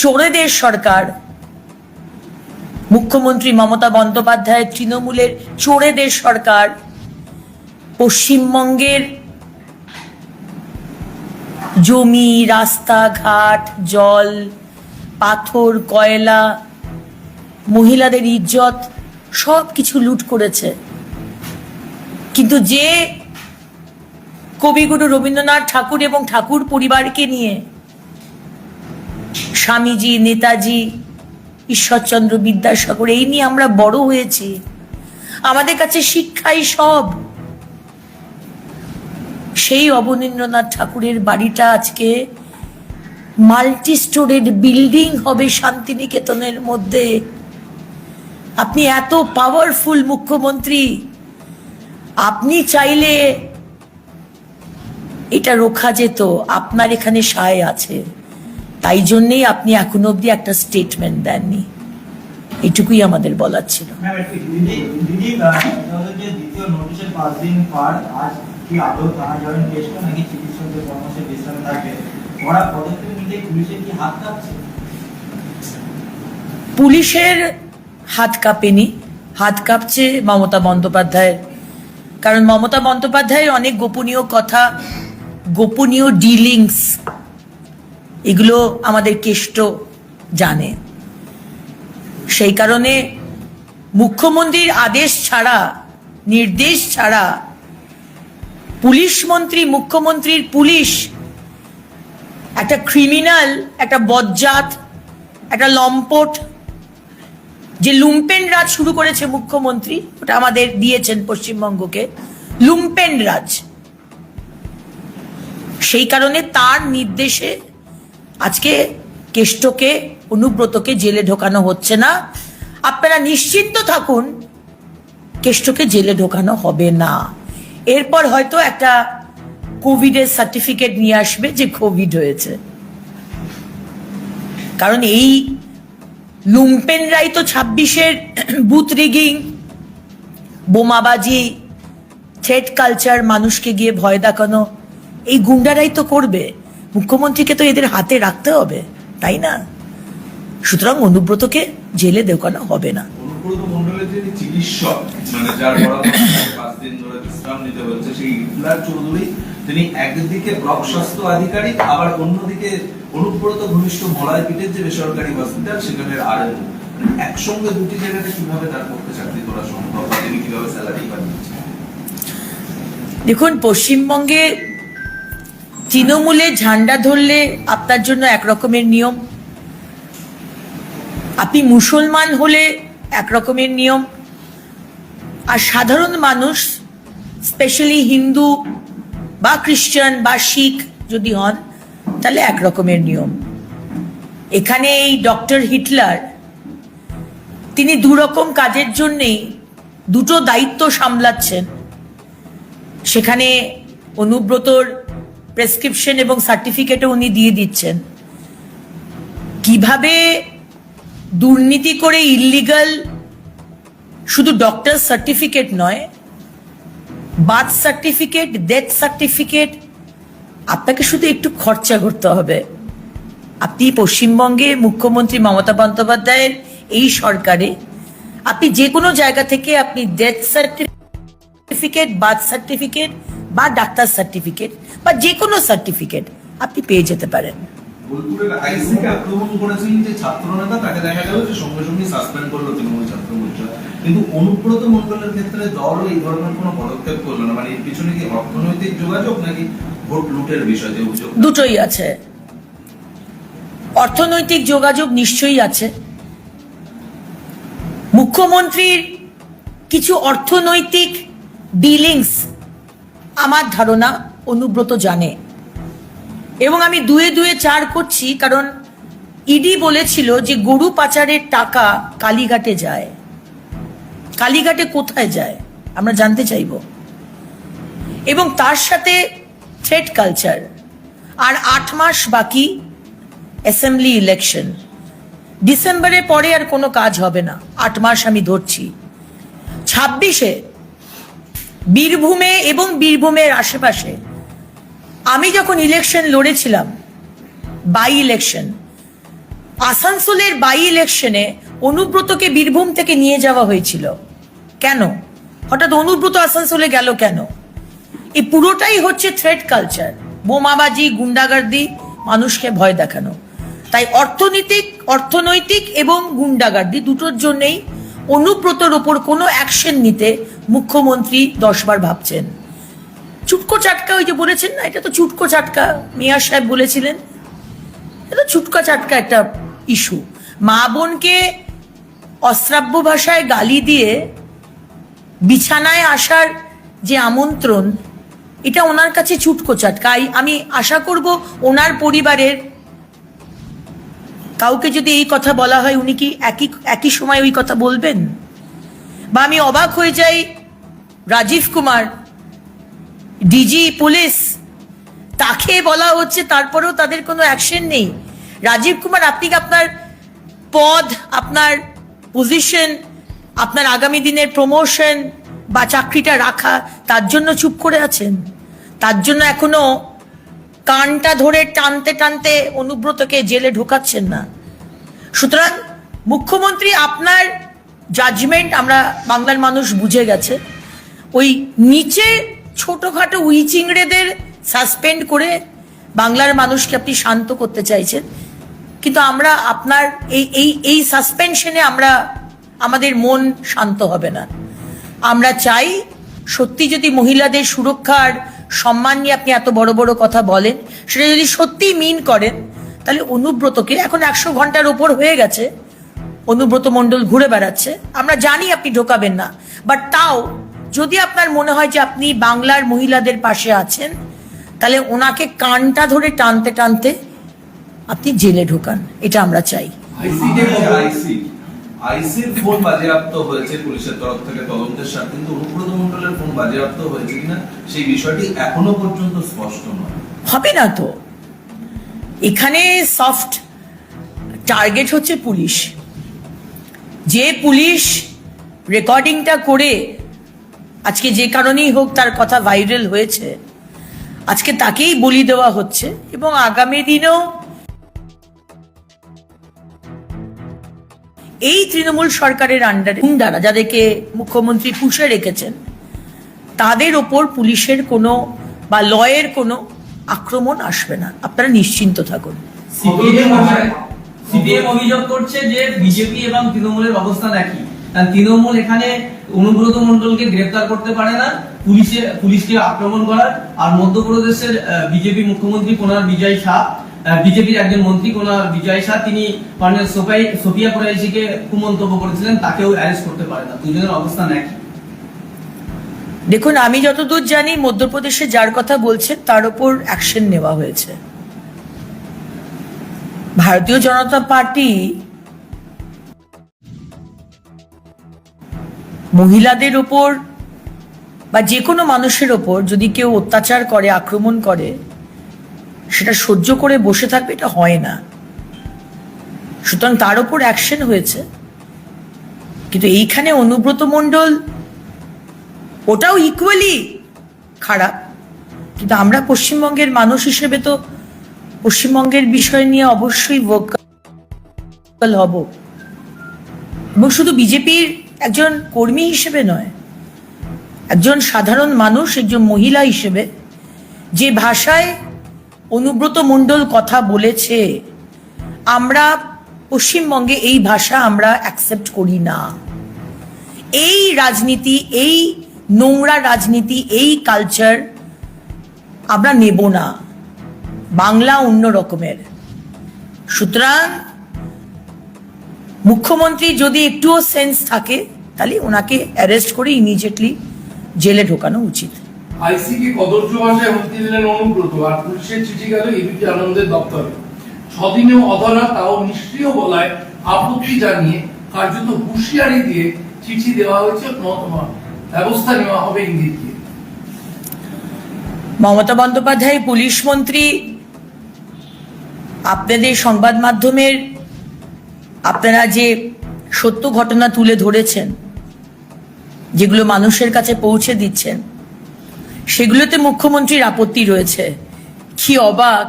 চোরেদের সরকার। মুখ্যমন্ত্রী মমতা বন্দ্যোপাধ্যায়ের তৃণমূলের চোরেদের সরকার। পশ্চিমবঙ্গের জমি রাস্তাঘাট জল, পাথর, কয়লা, মহিলাদের ইজ্জত সব কিছু লুট করেছে। কিন্তু যে কবিগুরু রবীন্দ্রনাথ ঠাকুর এবং ঠাকুর পরিবারকে নিয়ে স্বামীজি, নেতাজি, ঈশ্বরচন্দ্র বিদ্যাসাগর, এই নিয়ে আমরা বড় হয়েছি। আমাদের কাছে শিক্ষাই সব। সেই অবনীন্দ্রনাথ ঠাকুরের বাড়িটা আজকে মাল্টি স্টোরেড বিল্ডিং হবে শান্তিনিকেতনের মধ্যে। আপনি এত পাওয়ারফুল মুখ্যমন্ত্রী। আপনি চাইলে এটা রোখা যেত, আপনার এখানে সায় আছে। তাই জন্যেই আপনি এখনও অবধি একটা স্টেটমেন্ট দেননি। এটুকুই আমাদের বলার ছিল। পুলিশের হাত কাঁপেনি। হাত কাঁপছে মমতা বন্দ্যোপাধ্যায়ের। কারণ মমতা বন্দ্যোপাধ্যায়ের অনেক গোপনীয় কথা গোপনীয় ডিলিংস এগুলো আমাদের কেষ্ট জানে। সেই কারণে মুখ্যমন্ত্রীর আদেশ ছাড়া, নির্দেশ ছাড়া পুলিশ মন্ত্রী, মুখ্যমন্ত্রীর পুলিশ, একটা ক্রিমিনাল একটা বজ্জাত, একটা লম্পট, যে লুম্পেন রাজ শুরু করেছে মুখ্যমন্ত্রী, ওটা আমাদের দিয়েছেন পশ্চিমবঙ্গকে, লুম্পেন রাজ। সেই কারণে তার নির্দেশে আজকে কেষ্টকে, অনুব্রতকে জেলে ঢোকানো হচ্ছে না। আপনারা নিশ্চিন্ত থাকুন, কেষ্টকে জেলে ঢোকানো হবে না। এরপর হয়তো একটা কোভিডের সার্টিফিকেট নিয়ে আসবে যে কোভিড হয়েছে। কারণ এই লুম্পেনরাই তো ছাব্বিশের বুথ রিগিং, বোমাবাজি থ্রেড কালচার, মানুষকে গিয়ে ভয় দেখানো, এই গুন্ডারাই তো করবে। মুখ্যমন্ত্রীকে তো এদের হাতে রাখতে হবে তাই না? সুতরাং অনুব্রতকে জেলে দেওয়ানো হবে না। চিকিৎসক মানে যার পাঁচ দিন ধরে বিশ্রাম নিতে হচ্ছে সেই ইফলার চৌধুরী তিনি একদিকে ব্লক স্বাস্থ্য আধিকারিক আবার অন্যদিকে অনুব্রত ঘনিষ্ঠ মলয় পিঠের যে বেসরকারি হসপিটাল সেখানের আর একসঙ্গে দুটি জায়গাতে কীভাবে তার পক্ষে চাকরি করা সম্ভব তিনি কীভাবে স্যালারি পাচ্ছেন দেখুন পশ্চিমবঙ্গে তৃণমূলে ঝান্ডা ধরলে আপনার জন্য একরকমের নিয়ম। আপনি মুসলমান হলে এক রকমের নিয়ম। আর সাধারণ মানুষ, স্পেশালি হিন্দু বা খ্রিস্টান বা শিখ যদি হন, তাহলে এক রকমের নিয়ম। এখানে এই ডক্টর হিটলার, তিনি দুরকম কাজের জন্যেই দুটো দায়িত্ব সামলাচ্ছেন। সেখানে অনুব্রতর প্রেসক্রিপশন এবং সার্টিফিকেটও উনি দিয়ে দিচ্ছেন। কীভাবে দুর্নীতি করে ইল্লিগাল শুধু ডক্টর সার্টিফিকেট নয় বার্থ সার্টিফিকেট ডেথ সার্টিফিকেট আপনাকে শুধু একটু খরচা করতে হবে। আপনি পশ্চিমবঙ্গে মুখ্যমন্ত্রী মমতা বন্দ্যোপাধ্যায়ের এই সরকারে, আপনি যে কোনো জায়গা থেকে আপনি ডেথ সার্টিফিকেট বার্থ সার্টিফিকেট বা ডাক্তার সার্টিফিকেট বা যে কোনো সার্টিফিকেট আপনি পেয়ে যেতে পারেন। বোলপুরের আইসিকে আক্রমণ করেছিলেন যে ছাত্র তাকে দেখা গেল যে সঙ্গে সঙ্গে সাসপেন্ড করল তৃণমূল ছাত্র পরিষদ কিন্তু অনুব্রত মন্ডলের ক্ষেত্রে দল এই ধরনের কোনো পদক্ষেপ করল না। মানে এর পিছনে কি অর্থনৈতিক যোগাযোগ নাকি ভোট লুটের বিষয় যে অভিযোগ? দুটোই আছে। অর্থনৈতিক যোগাযোগ নিশ্চয়ই আছে। মুখ্যমন্ত্রীর কিছু অর্থনৈতিক ডিলিংস আমার ধারণা অনুব্রত জানে। এবং আমি দুয়ে দুয়ে চার করছি, কারণ ইডি বলেছিল যে গরু পাচারের টাকা কালীঘাটে যায়। কালীঘাটে কোথায় যায়, আমরা জানতে চাইব। এবং তার সাথে থ্রেড কালচার, আর আট মাস বাকি অ্যাসেম্বলি ইলেকশন। ডিসেম্বরের পরে আর কোনো কাজ হবে না, আট মাস আমি ধরছি। ছাব্বিশে বীরভূমে এবং বীরভূমের আশেপাশে। আমি যখন ইলেকশন লড়েছিলাম বাই ইলেকশন আসানসোলের বাই ইলেকশনে অনুব্রতকে বীরভূম থেকে নিয়ে যাওয়া হয়েছিল। কেন? হঠাৎ অনুব্রত আসানসোলে গেল কেন? এই পুরোটাই হচ্ছে থ্রেড কালচার বোমাবাজি, গুন্ডাগার্দি, মানুষকে ভয় দেখানো। তাই অর্থনৈতিক অর্থনৈতিক এবং গুন্ডাগার্দি দুটোর জন্যই অনুব্রতর ওপর কোনো অ্যাকশন নিতে মুখ্যমন্ত্রী দশবার ভাবছেন। চুটকো চাটকা ওই যে বলেছেন না, এটা তো চুটকো চাটকা, মেয়ার সাহেব বলেছিলেন। এটা চুটকা চাটকা একটা ইস্যু। মা বোনকে অশ্রাব্য ভাষায় গালি দিয়ে বিছানায় আসার যে আমন্ত্রণ, এটা ওনার কাছে চুটকো চাটকা। আমি আশা করব ওনার পরিবারের কাউকে যদি এই কথা বলা হয়, উনি কি একই একই সময় ওই কথা বলবেন? বা আমি অবাক হয়ে যাই রাজীব কুমার ডিজি পুলিশ, তাকে বলা হচ্ছে, তারপরেও তাদের কোনো অ্যাকশন নেই। রাজীব কুমার, আপনি আপনার পদ, আপনার পজিশন আপনার আগামী দিনের প্রমোশন বা চাকরিটা রাখা, তার জন্য চুপ করে আছেন? তার জন্য এখনও কানটা ধরে টানতে টানতে অনুব্রতকে জেলে ঢোকাচ্ছেন না। সুতরাং মুখ্যমন্ত্রী, আপনার জাজমেন্ট আমরা বাংলার মানুষ বুঝে গেছে। ওই নিচে ছোটখাটো উই চিংড়েদের সাসপেন্ড করে বাংলার মানুষকে আপনি শান্ত করতে চাইছেন। কিন্তু আমরা আপনার এই এই এই সাসপেনশনে আমরা, আমাদের মন শান্ত হবে না। আমরা চাই সত্যি যদি মহিলাদের সুরক্ষার সম্মান নিয়ে আপনি এত বড় বড় কথা বলেন, সেটা যদি সত্যি মিন করেন, তাহলে অনুব্রতকে, এখন একশো ঘণ্টার ওপর হয়ে গেছে, অনুব্রত মণ্ডল ঘুরে বেড়াচ্ছে। আমরা জানি আপনি ঢোকাবেন না বাট তাও যদি আপনার মনে হয় যে আপনি বাংলার মহিলাদের পাশে আছেন তাহলে ওনাকে কানটা ধরে টানতে টানতে আপনি জেলে ঢোকান। এটা আমরা চাই। আইসির ফোন বাজেয়াপ্ত হয়েছে পুলিশের তরফ থেকে তদন্তের সাথে কিন্তু অনুব্রত মণ্ডলের ফোন বাজেয়াপ্ত হয়েছে কিনা সেই বিষয়টি এখনও পর্যন্ত স্পষ্ট নয়। হবে না তো। এখানে সফট টার্গেট হচ্ছে পুলিশ। যে পুলিশ রেকর্ডিংটা করে আজকে যে কারণেই হোক তার কথা ভাইরাল হয়েছে, আজকে তাকেই বলি দেওয়া হচ্ছে এবং আগামী দিনেও এই তৃণমূল সরকারের আন্ডারে গুন্ডারা যাদেরকে মুখ্যমন্ত্রী পুষে রেখেছেন, তাদের ওপর পুলিশের কোনো বা লয়ের কোনো আক্রমণ আসবে না। আপনারা নিশ্চিন্ত থাকুন। সিপিএম অভিযোগ করছে যে বিজেপি এবং তৃণমূলের অবস্থান একই। তৃণমূল এখানে অনুব্রত মণ্ডলকে গ্রেফতার করতে পারে না, পুলিশে পুলিশকে আক্রমণ করার, আর মধ্যপ্রদেশের বিজেপি মুখ্যমন্ত্রী কোনার বিজয় শাহ বিজেপির একজন মন্ত্রী কোনার বিজয় শাহ, তিনি কর্নেল সোফাই সোফিয়া কোরাইশিকে কুমন্তব্য করেছিলেন, তাকেও অ্যারেস্ট করতে পারে না। দুজনের অবস্থান একই। দেখুন, আমি যতদূর জানি, মধ্যপ্রদেশে যার কথা বলছেন, তার উপর অ্যাকশন নেওয়া হয়েছে। ভারতীয় জনতা পার্টি মহিলাদের ওপর বা যে কোনো মানুষের ওপর যদি কেউ অত্যাচার করে, আক্রমণ করে, সেটা সহ্য করে বসে থাকবে, এটা হয় না। সুতরাং তার ওপর অ্যাকশন হয়েছে। কিন্তু এইখানে অনুব্রত মণ্ডল, ওটাও ইকুয়ালি খারাপ। কিন্তু আমরা পশ্চিমবঙ্গের মানুষ হিসেবে তো পশ্চিমবঙ্গের বিষয় নিয়ে অবশ্যই হব। এবং শুধু বিজেপির একজন কর্মী হিসেবে নয়, একজন সাধারণ মানুষ, একজন মহিলা হিসেবে, যে ভাষায় অনুব্রত মণ্ডল কথা বলেছে, আমরা পশ্চিমবঙ্গে এই ভাষা আমরা অ্যাকসেপ্ট করি না। এই রাজনীতি, এই নোংরা রাজনীতি, এই কালচার আমরা নেব না। বাংলা অন্য রকমের। সুতরাং মুখ্যমন্ত্রী যদি একটুও সেন্স থাকে তাহলে ওনাকে অ্যারেস্ট করে ইমিডিয়েটলি জেলে ঢোকানো উচিত। আইসিকে কদর্য ভাষায় হুমকি দিলেন অনুব্রত আর পুলিশের চিঠি গেল এবিপি আনন্দের দপ্তরে। ছদিনেও অধরা তাও নিষ্ক্রিয় বলায় আপত্তি জানিয়ে কার্যত হুঁশিয়ারি দিয়ে চিঠি দেওয়া হয়েছে নতমা ব্যবস্থা নেওয়া হবে ইঙ্গিত দিয়ে। মমতা বন্দ্যোপাধ্যায় পুলিশ মন্ত্রী আপনাদের সংবাদ মাধ্যমের আপনারা যে সত্য ঘটনা তুলে ধরেছেন, যেগুলো মানুষের কাছে পৌঁছে দিচ্ছেন, সেগুলোতে মুখ্যমন্ত্রীর আপত্তি রয়েছে। কি অবাক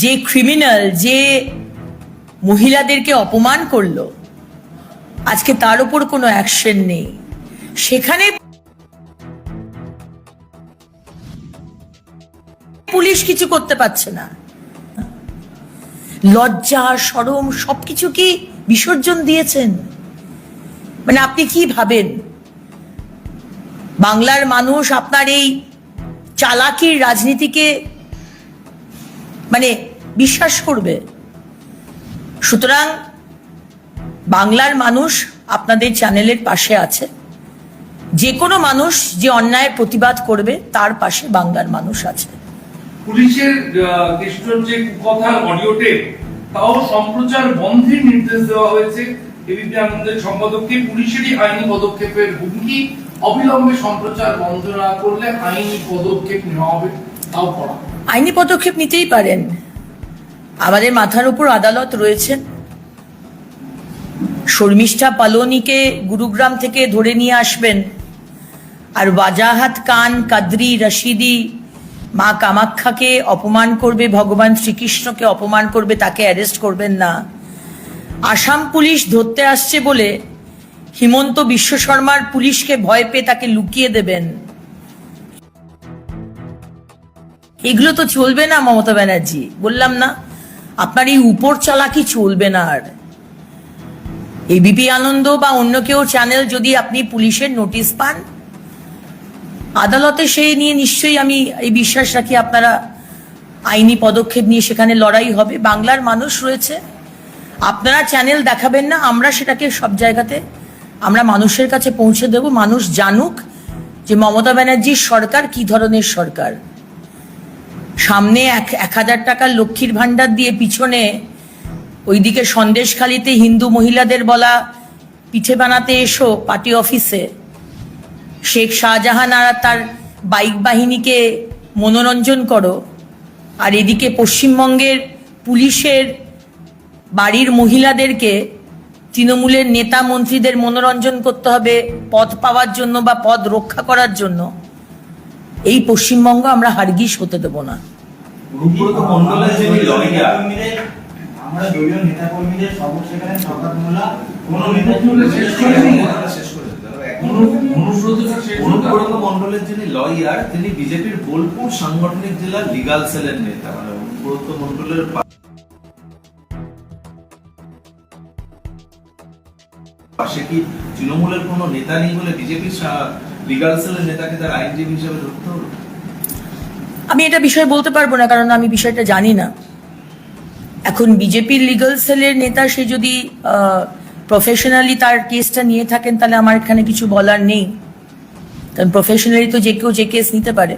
যে ক্রিমিনাল যে মহিলাদেরকে অপমান করল। আজকে তার উপর কোনো অ্যাকশন নেই। সেখানে পুলিশ কিছু করতে পারছে না। লজ্জা, সরম সবকিছু কি বিসর্জন দিয়েছেন। মানে আপনি কি ভাবেন? বাংলার মানুষ আপনার এই চালাকির রাজনীতিকে মানে বিশ্বাস করবে। সুতরাং বাংলার মানুষ আপনাদের চ্যানেলের পাশে আছে। যে কোনো মানুষ যে অন্যায়ের প্রতিবাদ করবে, তার পাশে বাংলার মানুষ আছে। পুলিশের কেষ্টর যে কথার অডিও টেপ তাও সম্প্রচার বন্ধের নির্দেশ দেওয়া হয়েছে। এবিপি আনন্দের সম্পাদককে পুলিশেরই আইনি পদক্ষেপের হুমকি অবিলম্বে সম্প্রচার বন্ধ না করলে আইনি পদক্ষেপ নেওয়া হবে, তাও আইনি পদক্ষেপ নিতেই পারেন। আমাদের মাথার উপর আদালত রয়েছেন শর্মিষ্ঠা পালোনিকে গুরুগ্রাম থেকে ধরে নিয়ে আসবেন। আর ওয়াজাহাত কান কাদরি, রশিদি মা কামাখ্যাকে অপমান করবে, ভগবান শ্রীকৃষ্ণকে অপমান করবে, তাকে অ্যারেস্ট করবেন না। আসাম পুলিশ ধরতে আসছে বলে হিমন্ত বিশ্ব শর্মার পুলিশকে ভয় পেয়ে তাকে লুকিয়ে দেবেন। এগুলো তো চলবে না মমতা ব্যানার্জি। বললাম না, আপনার এই উপর চালাকি চলবে না আর। এবিপি আনন্দ বা অন্য কেউ চ্যানেল যদি আপনি পুলিশের নোটিশ পান আদালতে সেই নিয়ে নিশ্চয়ই আমি এই বিশ্বাস রাখি, আপনারা আইনি পদক্ষেপ নিয়ে সেখানে লড়াই হবে। বাংলার মানুষ রয়েছে। আপনারা চ্যানেল দেখাবেন না, আমরা সেটাকে সব জায়গাতে, আমরা মানুষের কাছে পৌঁছে দেব। মানুষ জানুক যে মমতা ব্যানার্জির সরকার কি ধরনের সরকার। সামনে এক এক হাজার টাকার লক্ষ্মীর ভাণ্ডার দিয়ে পিছনে ওইদিকে সন্দেশখালিতে হিন্দু মহিলাদের বলা পিঠে বানাতে এসো পার্টি অফিসে। শেখ শাহজাহান আর তার বাইক বাহিনীকে মনোরঞ্জন করো। আর এদিকে পশ্চিমবঙ্গের পুলিশের বাড়ির মহিলাদেরকে তৃণমূলের নেতা মন্ত্রীদের মনোরঞ্জন করতে হবে পদ পাওয়ার জন্য বা পদ রক্ষা করার জন্য। এই পশ্চিমবঙ্গ আমরা হারগিস হতে দেব না। আমরা দলীয় নেতা কর্মীদের সবক সেখানে সরকার মোল্লা কোন নেতা শেষ করে দিন। শেষ করে দিতে হবে। অনু- অনুব্রতটা শেষ হোক। অনুব্রত মণ্ডলের যিনি লয়ার তিনি বিজেপির বোলপুর সাংগঠনিক জেলার লিগাল সেলের নেতা মানে অনুব্রত মণ্ডলের পা- পাশে কি তৃণমূলের কোনো নেতা নেই বলে বিজেপির লিগাল সেলের নেতাকে তার আইনজীবী হিসেবে ধরতে আমি এটা বিষয় বলতে পারব না কারণ আমি বিষয়টা জানি না এখন বিজেপির লিগাল সেলের নেতা সে যদি প্রফেশনালি তার কেসটা নিয়ে থাকেন, তাহলে আমার এখানে কিছু বলার নেই। কারণ প্রফেশনালি তো যে কেউ যে কেস নিতে পারে।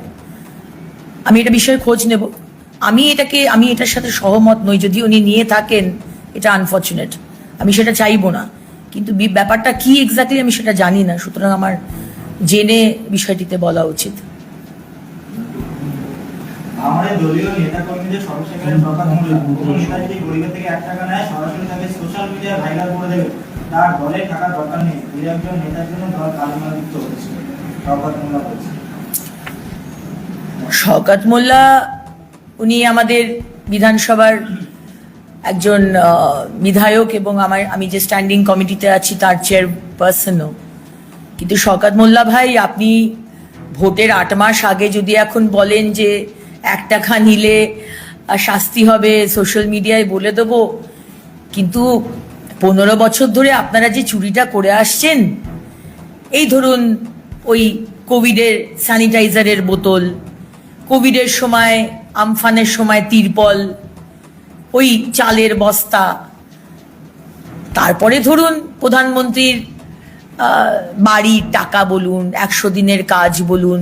আমি এটা বিষয়ে খোঁজ নেব। আমি এটাকে, আমি এটার সাথে সহমত নই, যদি উনি নিয়ে থাকেন, এটা আনফর্চুনেট আমি সেটা চাইব না। কিন্তু ব্যাপারটা কি এক্স্যাক্টলি আমি সেটা জানি না। সুতরাং আমার জেনে বিষয়টিতে বলা উচিত। আমাদের দলীয় নেতা কর্মীদের সেখানে সরকার কোন নেতা যদি গরিবের থেকে এক টাকা নেয়, সরাসরি তাকে সোশ্যাল মিডিয়ায় ভাইরাল করে দেবে। তার দলে থাকার দরকার নেই। দুই একজন নেতার জন্য দল কালিমালিপ্ত হচ্ছে সরকার মোল্লা বলছে শওকাত মোল্লা, উনি আমাদের বিধানসভার একজন বিধায়ক এবং আমার, আমি যে স্ট্যান্ডিং কমিটিতে আছি, তার চেয়ারপারসনও কিন্তু শওকাত মোল্লা ভাই, আপনি ভোটের আট মাস আগে যদি এখন বলেন যে এক টাকা নিলে শাস্তি হবে সোশ্যাল মিডিয়ায় বলে দেবো। কিন্তু পনেরো বছর ধরে আপনারা যে চুরিটা করে আসছেন, এই ধরুন ওই কোভিডের স্যানিটাইজারের বোতল, কোভিডের সময় আমফানের সময় তিরপল, ওই চালের বস্তা, তারপরে ধরুন প্রধানমন্ত্রীর বাড়ির টাকা বলুন, একশো দিনের কাজ বলুন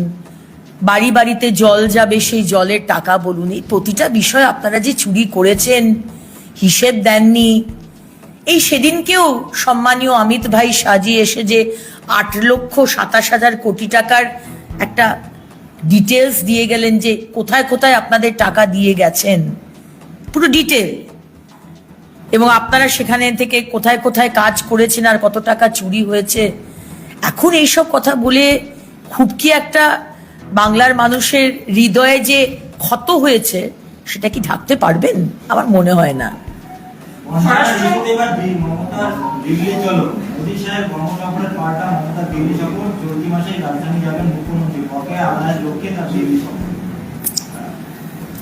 বাড়ি বাড়িতে জল যাবে, সেই জলের টাকা বলুন। এই প্রতিটা বিষয় আপনারা যে চুরি করেছেন, হিসেব দেননি। এই সেদিনকেও সম্মানীয় অমিত ভাই সাজিয়ে এসে যে আট লক্ষ সাতাশ হাজার কোটি টাকার একটা ডিটেলস দিয়ে গেলেন যে কোথায় কোথায় আপনাদের টাকা দিয়ে গেছেন। পুরো ডিটেল এবং আপনারা সেখানে থেকে কোথায় কোথায় কাজ করেছেন আর কত টাকা চুরি হয়েছে। এখন এইসব কথা বলে খুব কি একটা বাংলার মানুষের হৃদয়ে যে ক্ষত হয়েছে সেটা কি ঢাকতে পারবেন? আমার মনে হয় না।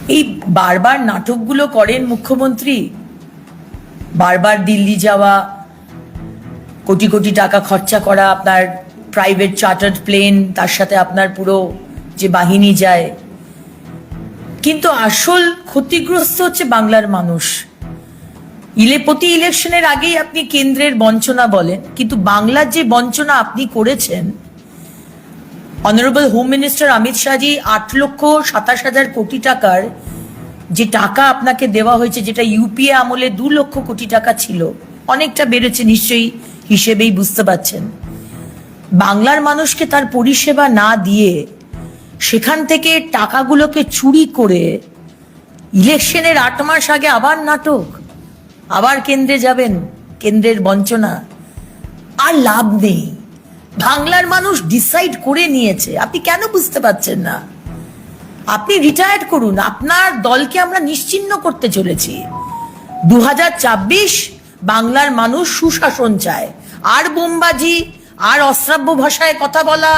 এই বারবার নাটকগুলো করেন মুখ্যমন্ত্রী। বারবার দিল্লি যাওয়া কোটি কোটি টাকা খরচা করা আপনার প্রাইভেট চার্টার্ড প্লেন তার সাথে আপনার পুরো যে বাহিনী যায়। কিন্তু আসল ক্ষতিগ্রস্ত হচ্ছে বাংলার মানুষ। ইলে প্রতি ইলেকশনের আগেই আপনি কেন্দ্রের বঞ্চনা বলেন, কিন্তু বাংলার যে বঞ্চনা আপনি করেছেন honourable home minister Amit Shahji আট লক্ষ সাতাশ হাজার কোটি টাকার যে টাকা আপনাকে দেওয়া হয়েছে, যেটা ইউপিএ আমলে দু লক্ষ কোটি টাকা ছিল, অনেকটা বেড়েছে নিশ্চয়ই হিসেবেই বুঝতে পারছেন। বাংলার মানুষকে তার পরিষেবা না দিয়ে সেখান থেকে টাকাগুলোকে চুরি করে ইলেকশনের আট মাস আগে আবার নাটক, আবার কেন্দ্রে যাবেন, কেন্দ্রের বঞ্চনা। আর লাভ নেই। বাংলার মানুষ ডিসাইড করে নিয়েছে। আপনি কেন বুঝতে পারছেন না? আপনি রিটায়ার্ড করুন। আপনার দলকে আমরা নিশ্চিহ্ন করতে চলেছি। দু বাংলার মানুষ সুশাসন চায়। আর বোমবাজি আর অশ্রাব্য ভাষায় কথা বলা,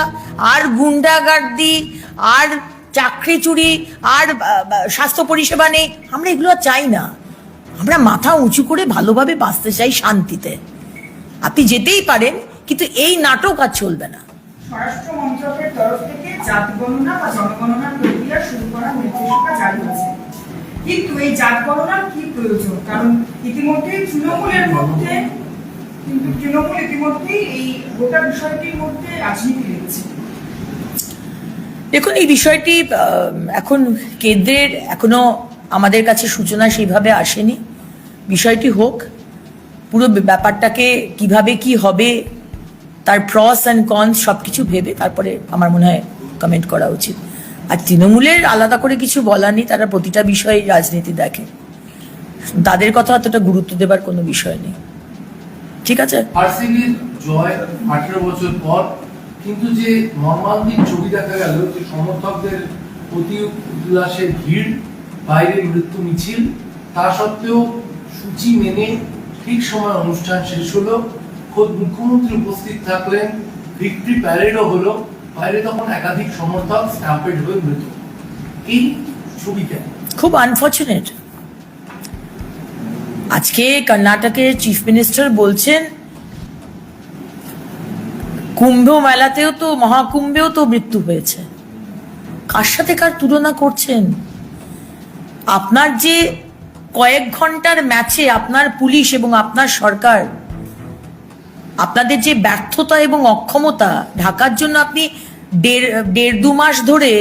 আর গুন্ডাগার্দি, আর চাকরি চুরি, আর স্বাস্থ্য পরিষেবা নেই, আমরা এগুলো চাই না। আমরা মাথা উঁচু করে ভালোভাবে বাঁচতে চাই শান্তিতে। আপনি যেতেই পারেন, কিন্তু এই নাটক আর চলবে না। কিন্তু এই জাত গণনার কি প্রয়োজন? কারণ ইতিমধ্যেই তৃণমূলের মধ্যে কিন্তু তৃণমূল এই গোটা বিষয়টির মধ্যে রাজনীতি লিখছে দেখুন, এই বিষয়টি এখন কেন্দ্রের এখনও আমাদের কাছে সূচনা সেইভাবে আসেনি। বিষয়টি হোক, পুরো ব্যাপারটাকে কীভাবে কি হবে, তার প্রস অ্যান্ড কনস সব কিছু ভেবে তারপরে আমার মনে হয় কমেন্ট করা উচিত। আর তৃণমূলের আলাদা করে কিছু বলার নেই, তারা প্রতিটা বিষয়ে রাজনীতি দেখে। তাদের কথা অতটা গুরুত্ব দেবার কোনো বিষয় নেই। ঠিক আছে? জয় আঠেরো বছর পর কিন্তু যে মর্মান্তিক ছবি দেখা গেল যে সমর্থকদের অতি উল্লাসের ভিড় বাইরে মৃত্যু মিছিল তা সত্ত্বেও সূচি মেনে ঠিক সময় অনুষ্ঠান শেষ হলো। খোদ মুখ্যমন্ত্রী উপস্থিত থাকলেন ভিক্টরি প্যারেডও হলো বাইরে তখন একাধিক সমর্থক স্ট্যাম্পেড হয়ে মৃত এই ছবি কেন? খুব আনফর্চুনেট আজকে কর্ণাটকের চিফ মিনিস্টার বলছেন, কুম্ভ মেলাতেও তো, মহাকুম্ভেও তো মৃত্যু হয়েছে। কার সাথে কার তুলনা করছেন? আপনার যে কয়েক ঘণ্টার ম্যাচে আপনার পুলিশ এবং আপনার সরকার, আপনাদের যে ব্যর্থতা এবং অক্ষমতা, ঢাকার জন্য আপনি দেড় দেড় দু মাস ধরে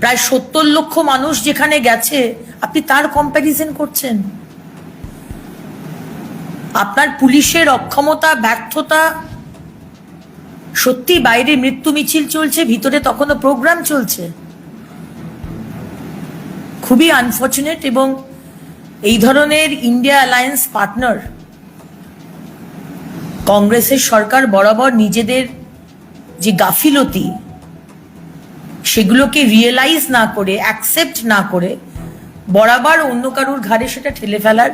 প্রায় সত্তর লক্ষ মানুষ যেখানে গেছে, আপনি তার কম্প্যারিজন করছেন। আপনার পুলিশের অক্ষমতা, ব্যর্থতা, সত্যি বাইরে মৃত্যু মিছিল চলছে, ভিতরে তখনও প্রোগ্রাম চলছে। খুবই আনফর্চুনেট এবং এই ধরনের ইন্ডিয়া অ্যালায়েন্স পার্টনার কংগ্রেসের সরকার বরাবর নিজেদের যে গাফিলতি সেগুলোকে রিয়েলাইজ না করে অ্যাকসেপ্ট না করে, বরাবর অন্য কারুর ঘাড়ে সেটা ঠেলে ফেলার,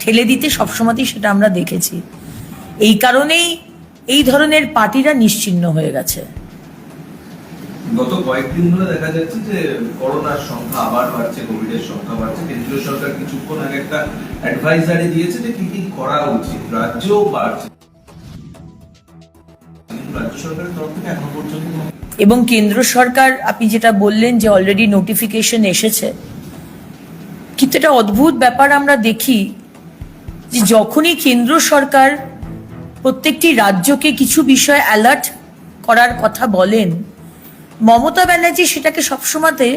ঠেলে দিতে সবসময়তেই সেটা আমরা দেখেছি। এই কারণেই এই ধরনের পার্টিরা নিশ্চিহ্ন হয়ে গেছে। গত কয়েকদিন ধরে দেখা যাচ্ছে যে করোনার সংখ্যা আবার বাড়ছে কোভিড এর সংখ্যা বাড়ছে। কেন্দ্রীয় সরকার কিছুক্ষণ আগে একটা অ্যাডভাইজারি দিয়েছে যে কি কি করা উচিত। রাজ্যও বাড়ছে। রাজ্য সরকারের তরফ থেকে পর্যন্ত এবং কেন্দ্র সরকার, আপনি যেটা বললেন যে অলরেডি নোটিফিকেশন এসেছে, কিন্তু এটা অদ্ভুত ব্যাপার আমরা দেখি যে যখনই কেন্দ্র সরকার প্রত্যেকটি রাজ্যকে কিছু বিষয় অ্যালার্ট করার কথা বলেন, মমতা ব্যানার্জি সেটাকে সবসময়তে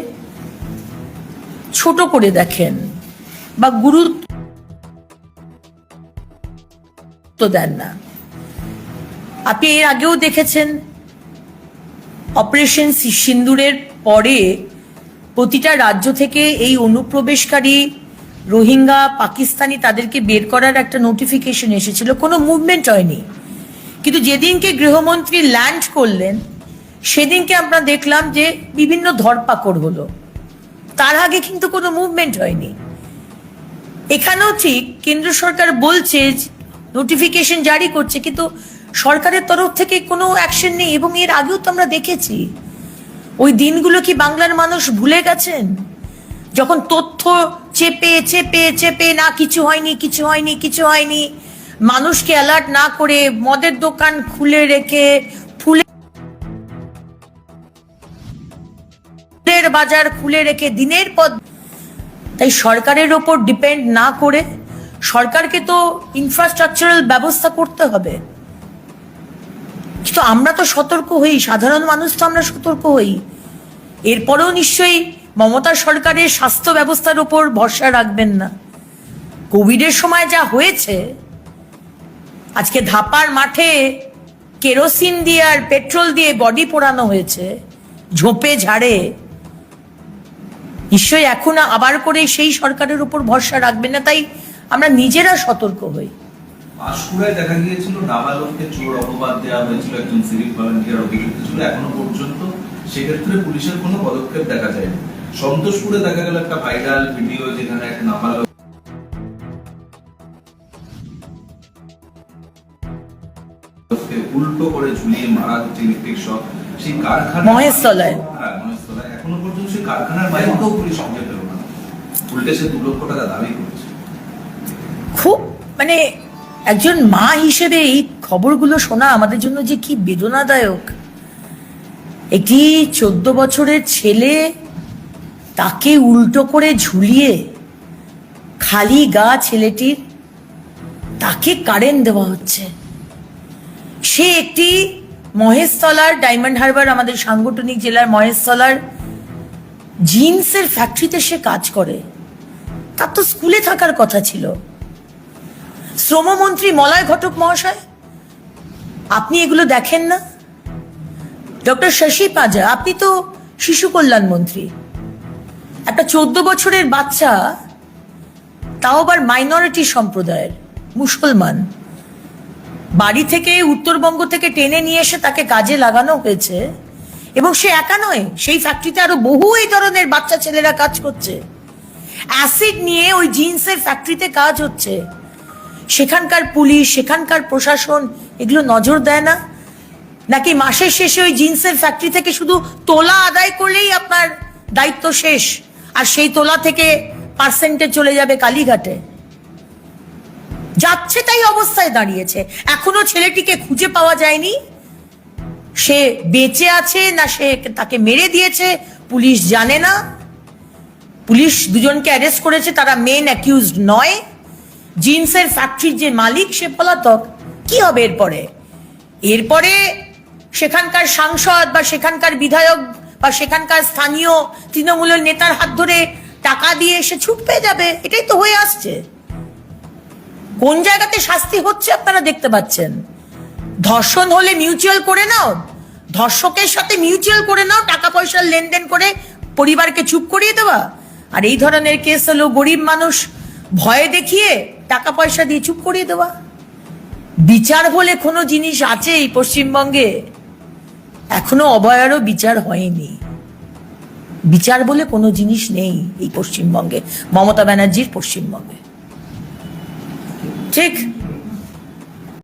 ছোট করে দেখেন বা গুরুত্ব দেন না। আপনি এর আগেও দেখেছেন অপারেশন সিন্দুরের পরে প্রতিটা রাজ্য থেকে এই অনুপ্রবেশকারী রোহিঙ্গা, পাকিস্তানি তাদেরকে বের করার একটা নোটিফিকেশন এসেছিল। কোনো মুভমেন্ট হয়নি। কিন্তু যেদিনকে গৃহমন্ত্রী ল্যান্ড করলেন, সেদিনকে আমরা দেখলাম যে বিভিন্ন ধরপাকড় হলো। তার আগে কিন্তু কোনো মুভমেন্ট হয়নি। এখানেও ঠিক, কেন্দ্র সরকার বলছে নোটিফিকেশন জারি করছে, কিন্তু সরকারের তরফ থেকে কোনো অ্যাকশন নেই এবং এর আগেও তো আমরা দেখেছি। ওই দিনগুলো কি বাংলার মানুষ ভুলে গেছেন? যখন তথ্য চেপে চেপে চেপে, না কিছু হয়নি কিছু হয়নি কিছু হয়নি, মানুষকে অ্যালার্ট না করে মদের দোকান খুলে রেখে ফুলের বাজার খুলে রেখে দিনের পর তাই সরকারের ওপর ডিপেন্ড না করে সরকারকে তো ইনফ্রাস্ট্রাকচারাল ব্যবস্থা করতে হবে। কিন্তু আমরা তো সতর্ক হই, সাধারণ মানুষ তো আমরা সতর্ক হই। এরপরেও নিশ্চয়ই মমতা সরকারের স্বাস্থ্য ব্যবস্থার উপর ভরসা রাখবেন না। কোভিডের সময় যা হয়েছে, আজকে ধাপার মাঠে কেরোসিন দিয়ে আর পেট্রোল দিয়ে বডি পোড়ানো হয়েছে, ঝোপে ঝাড়ে। নিশ্চয়ই এখন আবার করে সেই সরকারের উপর ভরসা রাখবেন না, তাই আমরা নিজেরা সতর্ক হই। পাঁশকুড়ায় দেখা গিয়েছিল নাবালককে চোর অপবাদ দেওয়া হয়েছিল একজন সিভিক ভলান্টিয়ার অভিযুক্ত ছিল এখনও পর্যন্ত সেক্ষেত্রে পুলিশের কোনো পদক্ষেপ দেখা যায়নি। সন্তোষপুরে দেখা গেল একটা ভাইরাল ভিডিও যেখানে এক নাবালক উল্টো করে ঝুলিয়ে মারা হচ্ছে ইলেকট্রিক শক সেই কারখানা মহেশতলায়। হ্যাঁ মহেশতলায়। এখনও পর্যন্ত সেই কারখানার মালিককেও পুলিশ খুঁজে পেল না। উল্টে সে দু লক্ষ টাকা দাবি করেছে। খুব মানে একজন মা হিসেবে এই খবরগুলো শোনা আমাদের জন্য যে কি বেদনাদায়ক। একটি চোদ্দ বছরের ছেলে তাকে উল্টো করে ঝুলিয়ে খালি গা ছেলেটির তাকে কারেন্ট দেওয়া হচ্ছে। সে একটি মহেশতলার ডায়মন্ড হারবার, আমাদের সাংগঠনিক জেলার মহেশতলার জিন্সের ফ্যাক্টরিতে সে কাজ করে। তার তো স্কুলে থাকার কথা ছিল। শ্রমমন্ত্রী মলয় ঘটক মহাশয়? আপনি এগুলো দেখেন না? ডক্টর শশী পাজা, আপনি তো শিশু কল্যাণ মন্ত্রী। একটা চোদ্দ বছরের বাচ্চা, তাও আবার মাইনরিটি সম্প্রদায়ের, মুসলমান। বাড়ি থেকে উত্তরবঙ্গ থেকে টেনে নিয়ে এসে তাকে কাজে লাগানো হয়েছে, এবং সে একা নয়, সেই ফ্যাক্টরিতে আরও বহু এই ধরনের বাচ্চা ছেলেরা কাজ করছে। অ্যাসিড নিয়ে ওই জিন্সের ফ্যাক্টরিতে কাজ হচ্ছে। সেখানকার পুলিশ, সেখানকার প্রশাসন, এগুলো নজর দেয় না। নাকি মাসের শেষে ওই জিন্সের ফ্যাক্টরি থেকে শুধু তোলা আদায় করলেই আপনার দায়িত্ব শেষ? আর সেই তোলা থেকে পার্সেন্টে চলে যাবে কালীঘাটে। যাচ্ছে তাই অবস্থায় দাঁড়িয়েছে। এখনও ছেলেটিকে খুঁজে পাওয়া যায়নি। সে বেঁচে আছে না সে তাকে মেরে দিয়েছে, পুলিশ জানে না। পুলিশ দুজনকে অ্যারেস্ট করেছে, তারা মেন অ্যাকিউজড নয়। জিন্সের ফ্যাক্টরির যে মালিক, সে পলাতক। কি হবে এরপরে? এরপরে সেখানকার সাংসদ বা সেখানকার বিধায়ক বা সেখানকার স্থানীয় তৃণমূলের নেতার হাত ধরে টাকা দিয়ে সে ছুট পেয়ে যাবে, এটাই তো হয়ে আসছে। কোন জায়গাতে শাস্তি হচ্ছে আপনারা দেখতে পাচ্ছেন? ধর্ষণ হলে মিউচুয়াল করে নাও, ধর্ষকের সাথে মিউচুয়াল করে নাও টাকা পয়সার লেনদেন করে পরিবারকে চুপ করিয়ে দেওয়া। আর এই ধরনের কেস হলো গরিব মানুষ ভয়ে দেখিয়ে টাকা পয়সা দিয়ে চুপ করিয়ে দেওয়া। বিচার বলে কোনো জিনিস আছে এই পশ্চিমবঙ্গে? এখনও অভয়ারও বিচার হয়নি। বিচার বলে কোনো জিনিস নেই এই পশ্চিমবঙ্গে, মমতা ব্যানার্জির পশ্চিমবঙ্গে। ঠিক?